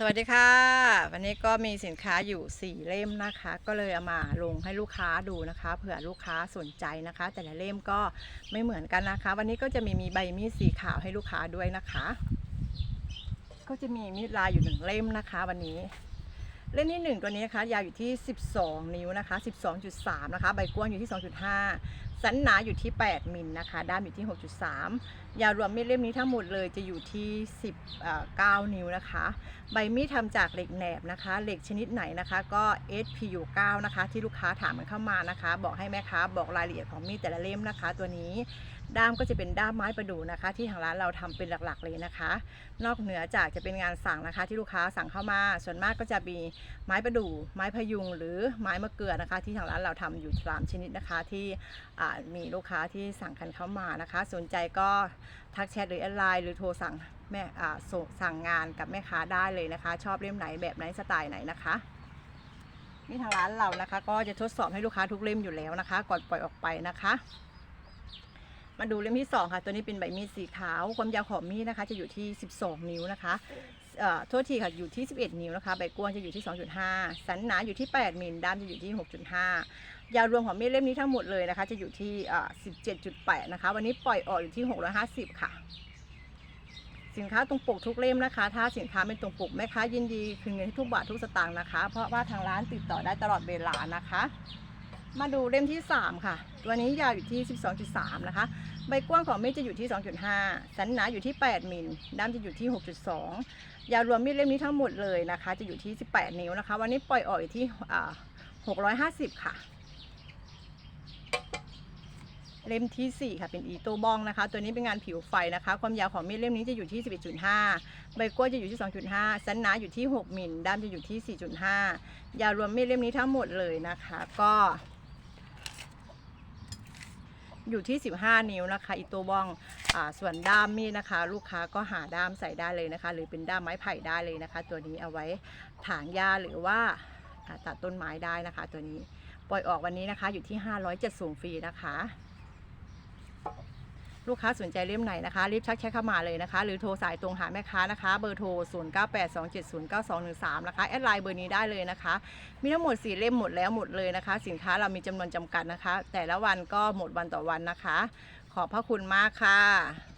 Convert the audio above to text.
สวัสดีค่ะ วันนี้ก็มีสินค้าอยู่ 4 เล่มนะคะ ก็เลยเอามาลงให้ลูกค้าดูนะคะเผื่อลูกค้าสนใจนะคะ แต่ละเล่มก็ไม่เหมือนกันนะคะ วันนี้ก็จะมีมีใบมีดสีขาวให้ลูกค้าด้วยนะคะ ก็จะมีมีดลายอยู่หนึ่งเล่มนะคะ วันนี้เล่มที่หนึ่งตัวนี้นะคะยาวอยู่ที่ 12 นิ้วนะคะ 12.3 นะคะ ใบกว้างอยู่ที่ 2.5 สันหนาอยู่ที่ 8 มิลนะคะ ด้ามอยู่ที่ 6.3 ยาวรวมมีดเล่มนี้ทั้งหมดเลยจะอยู่ที่ 19 นิ้วนะคะ ใบมีดทำจากเหล็กแหนบนะคะ เหล็กชนิดไหนนะคะก็ SPU 9นะคะ ที่ลูกค้าถามกันเข้ามานะคะ บอกให้แม่ค้าบอกรายละเอียดของมีดแต่ละเล่มนะคะ ตัวนี้ด้ามก็จะเป็นด้ามไม้ประดู่นะคะ ที่ทางร้านเราทำเป็นหลักๆเลยนะคะ นอกเหนือจากจะเป็นงานสั่งนะคะ ที่ลูกค้าสั่งเข้ามา ส่วนมากก็จะมีไม้ประดู่ไม้พยุง หรือไม้มะเกลือนะคะ ที่ทางร้านเราทำอยู่สามชนิดนะคะที่มีลูกค้าที่สั่งกันเข้ามานะคะ สนใจก็ทักแชทหรือแอดไลน์หรือโทรสั่งแม่ส,สั่งงานกับแม่ค้าได้เลยนะคะ ชอบเล่มไหนแบบไหนสไตล์ไหนนะคะนี่ทางร้านเรานะคะ ก็จะทดสอบให้ลูกค้าทุกเล่มอยู่แล้วนะคะ ก่อนปล่อยออกไปนะคะ มาดูเล่มที่สองค่ะ ตัวนี้เป็นใบมีดสีขาว ความยาวของมีดนะคะ จะอยู่ที่ 12 นิ้วนะคะ โทษทีค่ะอยู่ที่ 11 นิ้วนะคะ ใบกว้างจะอยู่ที่ 2.5 สันหนาอยู่ที่ 8มิลด้ามจะอยู่ที่ 6.5 ยาวรวมของมีดเล่มนี้ทั้งหมดเลยนะคะ จะอยู่ที่ 17.8 นะคะ วันนี้ปล่อยออกอยู่ที่ 650 ค่ะ สินค้าตรงปกทุกเล่มนะคะ ถ้าสินค้าไม่ตรงปกแม่ค้ายินดีคืนเงินให้ทุกบาททุกสตางค์นะคะ เพราะว่าทางร้านติดต่อได้ตลอดเวลานะคะ มาดูเล่มที่ 3 ค่ะ ตัวนี้ยาวอยู่ที่ 12.3 นะคะ ใบกว้างของมีดจะอยู่ที่ 2.5 สันหนาอยู่ที่ 8 มิลด้ามจะอยู่ที่ 6.2 ยาวรวมมีดเล่มนี้ทั้งหมดเลยนะคะ จะอยู่ที่ 18 นิ้วนะคะ วันนี้ปล่อยออกอยู่ที่อ่า650 ค่ะ เล่มทีสี่ 4 ค่ะ เป็นอีโตบองนะคะ ตัวนี้เป็นงานผิวไฟนะคะ ความยาวของมีดเล่มนี้จะอยู่ที่ 11.5 ใบกล้วยจะอยู่ที่ 2.5 สันหนาอยู่ที่ 6 มิลด้ามจะอยู่ที่ 4.5 ยาวรวมมีดเล่มนี้ทั้งหมดเลยนะคะ ก็ อยู่ที่ 15 นิ้วนะคะอีตัวบองอส่วนด้ามมีดนะคะ ลูกค้าก็หาด้ามใส่ได้เลยนะคะ หรือเป็นด้ามไม้ไผ่ได้เลยนะคะ ตัวนี้เอาไว้ถางหญ้าหรือว่าตัดต้นไม้ได้นะคะ ตัวนี้ปล่อยออกวันนี้นะคะอยู่ที่500จะส่งฟรีนะคะ ลูกค้าสนใจเล่มไหนนะคะรีบชักแชทเข้ามาเลยนะคะ หรือโทรสายตรงหาแม่ค้านะคะ เบอร์โทร 0982709213 นะคะแอดไลน์เบอร์นี้ได้เลยนะคะ มีทั้งหมด 4 เล่มหมดแล้วหมดเลยนะคะ สินค้าเรามีจำนวนจำกัดนะคะ แต่ละวันก็หมดวันต่อวันนะคะ ขอบพระคุณมากค่ะ